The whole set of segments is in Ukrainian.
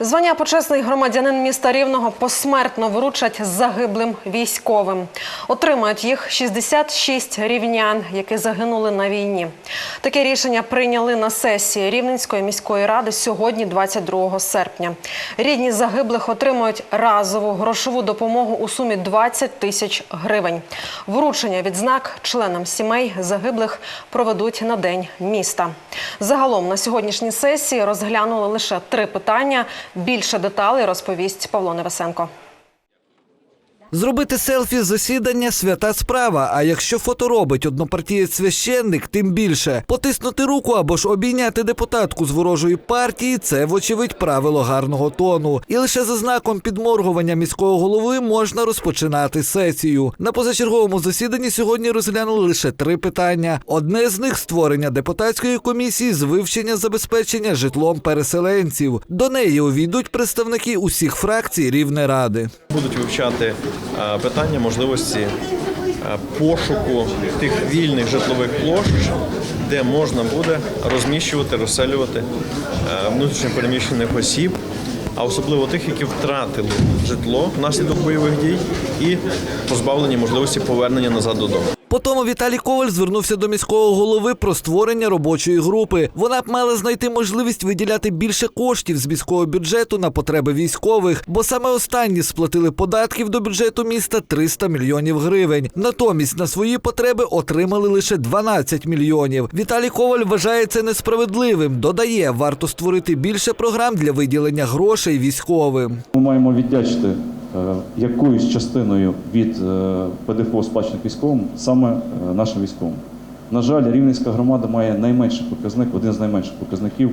Звання почесний громадянин міста Рівного посмертно вручать загиблим військовим. Отримають їх 66 рівнян, які загинули на війні. Таке рішення прийняли на сесії Рівненської міської ради сьогодні, 22 серпня. Рідні загиблих отримують разову грошову допомогу у сумі 20 тисяч гривень. Вручення відзнак членам сімей загиблих проведуть на день міста. Загалом на сьогоднішній сесії розглянули лише три питання. Більше деталей розповість Павло Невесенко. Зробити селфі засідання свята справа. А якщо фото робить однопартієць священник, тим більше потиснути руку або ж обійняти депутатку з ворожої партії це, вочевидь, правило гарного тону. І лише за знаком підморгування міського голови можна розпочинати сесію. На позачерговому засіданні сьогодні розглянули лише три питання. Одне з них створення депутатської комісії з вивчення забезпечення житлом переселенців. До неї увійдуть представники усіх фракцій Рівнеради. Будуть вивчати питання можливості пошуку тих вільних житлових площ, де можна буде розміщувати, розселювати внутрішньопереміщених осіб, а особливо тих, які втратили житло внаслідок бойових дій і позбавлені можливості повернення назад додому. Потому Віталій Коваль звернувся до міського голови про створення робочої групи. Вона б мала знайти можливість виділяти більше коштів з міського бюджету на потреби військових, бо саме останні сплатили податків до бюджету міста 300 мільйонів гривень. Натомість на свої потреби отримали лише 12 мільйонів. Віталій Коваль вважає це несправедливим. Додає, варто створити більше програм для виділення грошей військовим. Ми маємо віддячити якоюсь частиною від е, ПДФО сплачених військовим саме е, нашим військовим. На жаль, Рівненська громада має найменший показник, один з найменших показників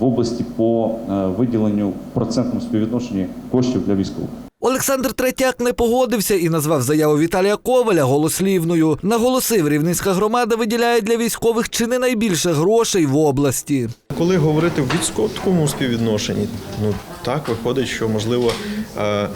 в області по е, виділенню процентному співвідношенні коштів для військових. Олександр Третяк не погодився і назвав заяву Віталія Коваля голослівною. Наголосив, рівненська громада виділяє для військових чи не найбільше грошей в області. Коли говорити в відсотковому співвідношенні, ну так виходить, що можливо е,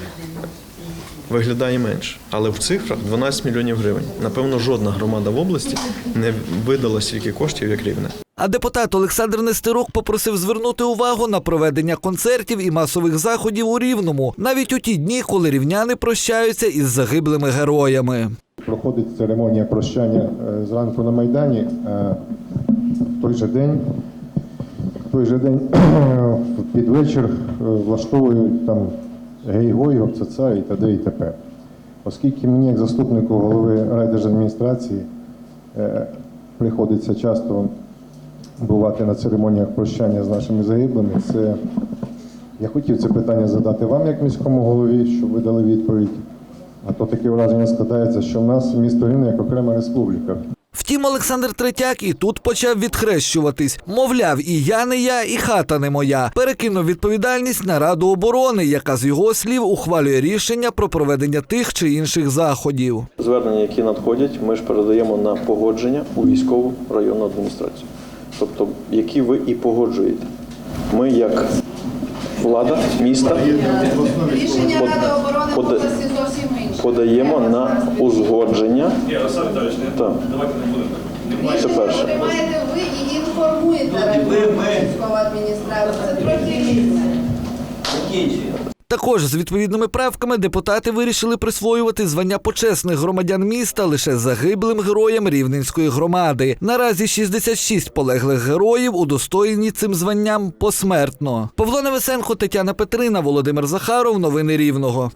виглядає менше. Але в цифрах 12 мільйонів гривень. Напевно, жодна громада в області не видала стільки коштів, як рівне. А депутат Олександр Нестерук попросив звернути увагу на проведення концертів і масових заходів у Рівному, навіть у ті дні, коли рівняни прощаються із загиблими героями. Проходить церемонія прощання е, зранку на Майдані. Е, В той же день, в той же день під вечір е, влаштовують там гей-гой, гопцаца і т.д. і т.п. Оскільки мені, як заступнику голови райдержадміністрації, приходиться часто бувати на церемоніях прощання з нашими загиблими, це я хотів це питання задати вам, як міському голові, щоб ви дали відповідь. А то таке враження складається, що в нас місто Рівне як окрема республіка. Втім, Олександр Третяк і тут почав відхрещуватись. Мовляв, і я не я, і хата не моя. Перекинув відповідальність на Раду оборони, яка з його слів ухвалює рішення про проведення тих чи інших заходів. Звернення, які надходять, ми ж передаємо на погодження у військову районну адміністрацію. Тобто, які ви і погоджуєте. Ми, як влада міста, Рішення Ради оборони області зовсім інше. подаємо на узгодження. Так. Це перше. приймаєте ви і інформуєте військову адміністрацію. Це трохи різне. Також з відповідними правками депутати вирішили присвоювати звання почесних громадян міста лише загиблим героям рівненської громади. Наразі 66 полеглих героїв удостоєні цим званням посмертно. Павло Невесенко, Тетяна Петрина, Володимир Захаров. Новини Рівного.